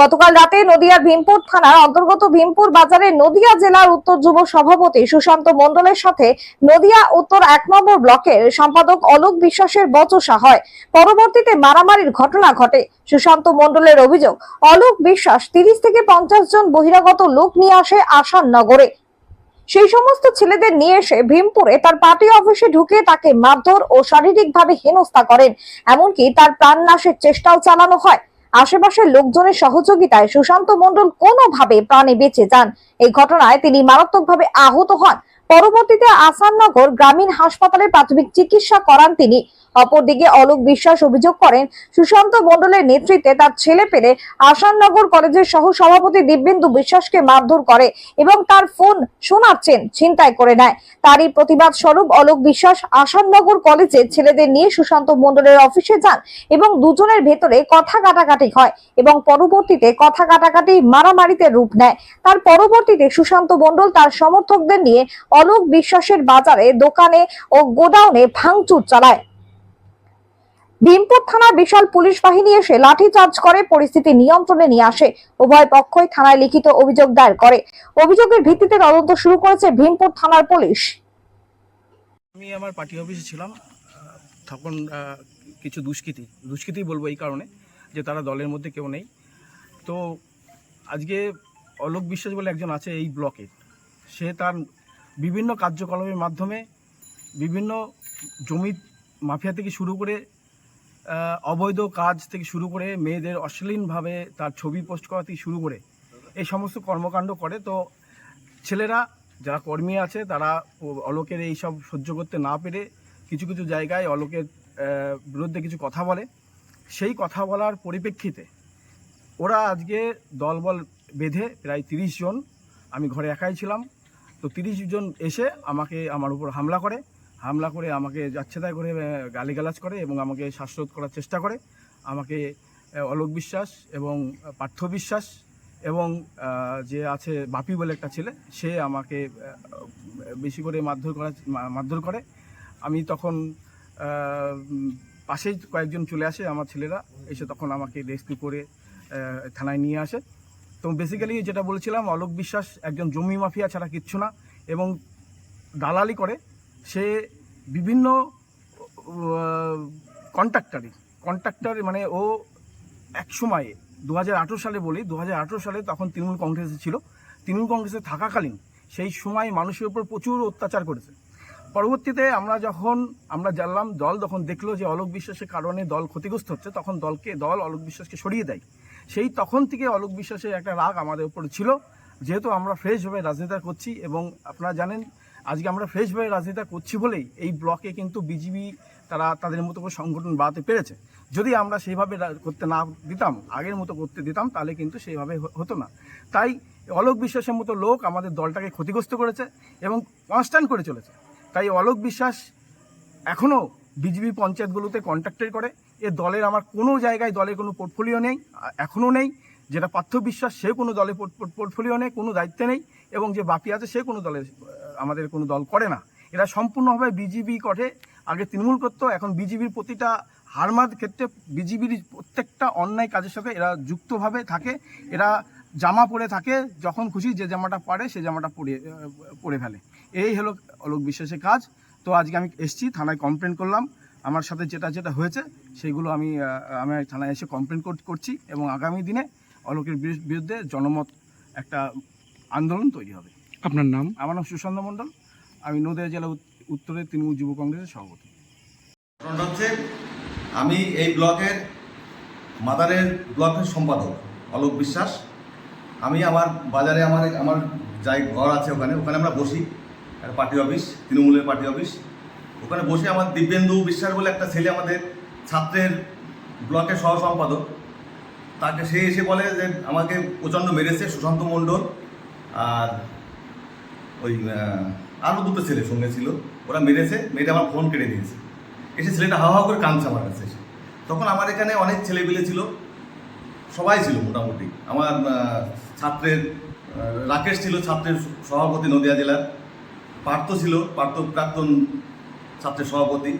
গতকাল রাতে নদিয়ার ভীমপুর থানার অন্তর্গত ভীমপুর বাজারে নদিয়া জেলার উত্তর যুব সভাপতি সুশান্ত মন্ডলের সাথে নদিয়া উত্তর এক নম্বর ব্লকের সম্পাদক অলোক বিশ্বাসের বচসা হয়। পরবর্তীতে মারামারির ঘটনা ঘটে। সুশান্ত মন্ডলের অভিযোগ, অলোক বিশ্বাস তিরিশ থেকে পঞ্চাশ জন বহিরাগত লোক নিয়ে আসে আসান নগরে। সেই সমস্ত ছেলেদের নিয়ে এসে ভীমপুরে তার পার্টি অফিসে ঢুকে তাকে মারধর ও শারীরিকভাবে হেনস্থা করেন। এমনকি তার প্রাণ নাশের চেষ্টাও চালানো হয়। আশেপাশের লোকজনের সহযোগিতায় সুশান্ত মন্ডল কোনোভাবে প্রাণে বেঁচে যান। এই ঘটনায় তিনি মারাত্মকভাবে আহত হন। পরবর্তীতে আসাননগর গ্রামীণ হাসপাতালে প্রাথমিক চিকিৎসা করান তিনি। অপরদিকে অলোক বিশ্বাস অভিযোগ করেন, সুশান্ত মণ্ডলের নেতৃত্বে তার ছেলে পেলে আসাননগর কলেজের সহ সভাপতি দিব্যেন্দু বিশ্বাসকে মারধর করে এবং তার ফোন শোনাচ্ছেন, ছিনতাই করে নেয়। তারই প্রতিবাদ স্বরূপ অলোক বিশ্বাস আসাননগর কলেজের ছেলেদের নিয়ে সুশান্ত মণ্ডলের অফিসে যান এবং দুজনের ভেতরে কথা কাটাকাটি হয় এবং পরবর্তীতে কথা কাটাকাটি মারামারিতে রূপ নেয়। তার পরবর্তীতে সুশান্ত মণ্ডল তার সমর্থকদের নিয়ে অলোক বিশ্বাসের বাজারে দোকানে ও গোডাউনে ভাঙচুর চালায়। ভীমপুর থানার বিশাল পুলিশ বাহিনী এসে লাঠিচার্জ করে, পরিস্থিতি নিয়ন্ত্রণে নিয়ে আসে। উভয় পক্ষই থানায় লিখিত অভিযোগ দায়ের করে। অভিযোগের ভিত্তিতে তদন্ত শুরু করেছে ভীমপুর থানার পুলিশ। আমি আমার পার্টি অফিসে ছিলাম। তখন কিছু দুষ্কৃতী দুষ্কৃতী বলব এই কারণে যে তারা দলের মধ্যে কেউ নেই। তো আজকে অলোক বিশ্বাস বলে একজন আছে এই ব্লকে। সে তার বিভিন্ন কার্যকলাপের মাধ্যমে বিভিন্ন জমি মাফিয়া থেকে শুরু করে অবৈধ কাজ থেকে শুরু করে মেয়েদের অশ্লীলভাবে তার ছবি পোস্ট করা থেকে শুরু করে এই সমস্ত কর্মকাণ্ড করে। তো ছেলেরা, যারা কর্মী আছে, তারা অলোকের এই সব সহ্য করতে না পেরে কিছু কিছু জায়গায় অলোকের বিরুদ্ধে কিছু কথা বলে। সেই কথা বলার পরিপ্রেক্ষিতে ওরা আজকে দলবল বেঁধে প্রায় তিরিশ জন, আমি ঘরে একাই ছিলাম, তো তিরিশ জন এসে আমাকে আমার উপর হামলা করে। হামলা করে আমাকে যাচ্ছে তাই করে গালিগালাজ করে এবং আমাকে শ্বাসরোধ করার চেষ্টা করে। আমাকে অলোক বিশ্বাস এবং পার্থ বিশ্বাস এবং যে আছে বাপি বলে একটা ছেলে, সে আমাকে বেশি করে মারধর করা মারধর করে। আমি তখন পাশেই কয়েকজন চলে আসে আমার ছেলেরা, এসে তখন আমাকে রেস্কিউ করে থানায় নিয়ে আসে। তো বেসিক্যালি যেটা বলেছিলাম, অলোক বিশ্বাস একজন জমি মাফিয়া ছাড়া কিচ্ছু না এবং দালালি করে সে বিভিন্ন কন্ট্রাক্টারই কন্ট্রাক্টর মানে ও এক সময়ে দু হাজার আঠেরো সালে বলি দু হাজার আঠেরো সালে তখন তৃণমূল কংগ্রেসে ছিল। তৃণমূল কংগ্রেসে থাকাকালীন সেই সময় মানুষের উপর প্রচুর অত্যাচার করেছে। পরবর্তীতে আমরা যখন আমরা জানলাম, দল যখন দেখল যে অলোক বিশ্বাসের কারণে দল ক্ষতিগ্রস্ত হচ্ছে, তখন দলকে, দল অলোক বিশ্বাসকে সরিয়ে দেয়। সেই তখন থেকে অলোক বিশ্বাসের একটা রাগ আমাদের উপরে ছিল। যেহেতু আমরা ফ্রেশভাবে রাজনীতি করছি এবং আপনারা জানেন আজকে আমরা ফ্রেশভাবে রাজনীতি করছি বলেই এই ব্লকে কিন্তু বিজিবি তারা তাদের মতো করে সংগঠন বাড়াতে পেরেছে। যদি আমরা সেইভাবে করতে না দিতাম, আগের মতো করতে দিতাম, তাহলে কিন্তু সেইভাবে হতো না। তাই অলোক বিশ্বাসের মতো লোক আমাদের দলটাকে ক্ষতিগ্রস্ত করেছে এবং কনস্ট্যান্ট করে চলেছে। তাই অলোক বিশ্বাস এখনও বিজিবি পঞ্চায়েতগুলোতে কন্ট্রাক্টের করে। এ দলের আমার কোনো জায়গায় দলের কোনো পোর্টফোলিও নেই এখনও নেই। যেটা পার্থ বিশ্বাস, সে কোনো দলে পোর্টফোলিও নেই, কোনো দায়িত্বে নেই এবং যে বাপি আছে সে কোনো দলের আমাদের কোনো দল করে না। এরা সম্পূর্ণভাবে বিজিবি করে। আগে তৃণমূল করতো, এখন বিজিবির প্রতিটা হারমাদ ক্ষেত্রে বিজিবির প্রত্যেকটা অন্যায় কাজের সাথে এরা যুক্তভাবে থাকে। এরা জামা পরে থাকে, যখন খুশি যে জামাটা পারে সে জামাটা পরে পরে ফেলে। এই হলো অলোক বিশ্বাসের কাজ। তো আজকে আমি এসছি, থানায় কমপ্লেন করলাম। আমার সাথে যেটা যেটা হয়েছে সেইগুলো আমি আমি থানায় এসে কমপ্লেন করছি এবং আগামী দিনে অলোকের বিরু- বিরুদ্ধে জনমত একটা আন্দোলন তৈরি হবে। আপনার নাম? আমার নাম সুশান্ত মণ্ডল। আমি নদিয়া জেলা উত- উত্তরের তৃণমূল যুব কংগ্রেসের সভাপতি। ঘটনাটা হচ্ছে আমি এই ব্লকের মাদারের ব্লকের সম্পাদক অলোক বিশ্বাস। আমি আমার বাজারে আমার আমার যাই ঘর আছে ওখানে ওখানে আমরা বসি। একটা পার্টি অফিস তৃণমূলের পার্টি অফিস। ওখানে বসে আমার দিব্যেন্দু বিশ্বাস বলে একটা ছেলে আমাদের ছাত্রের ব্লকের সহ সম্পাদক তাকে সে এসে বলে যে আমাকে প্রচণ্ড মেরেছে সুশান্ত মণ্ডল। আর ওই আরও দুটো ছেলে সঙ্গে ছিল। ওরা মেরেছে, মেয়েটা আমার ফোন কেড়ে দিয়েছে। এসে ছেলেটা হাওয়া হাওয়া করে কাঁদছে আমার কাছে এসে। তখন আমার এখানে অনেক ছেলেপিলে ছিল, সবাই ছিল মোটামুটি। আমার ছাত্রের রাকেশ ছিল ছাত্রের সভাপতি নদিয়া জেলার। পার্থ ছিল, পার্থ প্রাক্তন ছাত্রের সভাপতি।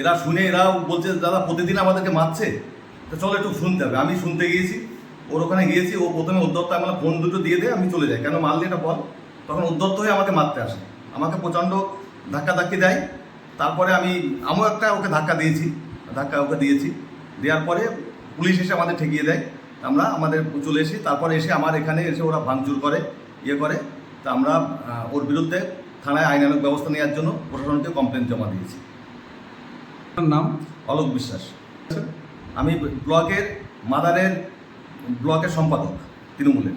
এরা শুনে এরা বলছে, দাদা, প্রতিদিন আমাদেরকে মারছে? তো চলো একটু শুনতে হবে। আমি শুনতে গিয়েছি, ওর ওখানে গিয়েছি, ও প্রথমে উদ্যত্ত আমার ফোন দুটো দিয়ে দে, আমি চলে যাই। কেন মারলি এটা বল? তখন উদ্যত্ত হয়ে আমাকে মারতে আসে। আমাকে প্রচণ্ড ধাক্কা ধাক্কি দেয়। তারপরে আমি আমিও একটা ওকে ধাক্কা দিয়েছি। ধাক্কা ওকে দিয়েছি। দেওয়ার পরে পুলিশ এসে আমাদের ঠেকিয়ে দেয়। আমরা আমাদের চলে এসি তারপরে এসে আমার এখানে এসে ওরা ভাঙচুর করে ইয়ে করে। তা আমরা ওর বিরুদ্ধে থানায় আইনানুক ব্যবস্থা নেওয়ার জন্য প্রশাসনকে কমপ্লেন জমা দিয়েছি। নাম? অলোক বিশ্বাস। আমি ব্লকের মাদারের ব্লকের সম্পাদক তৃণমূলের।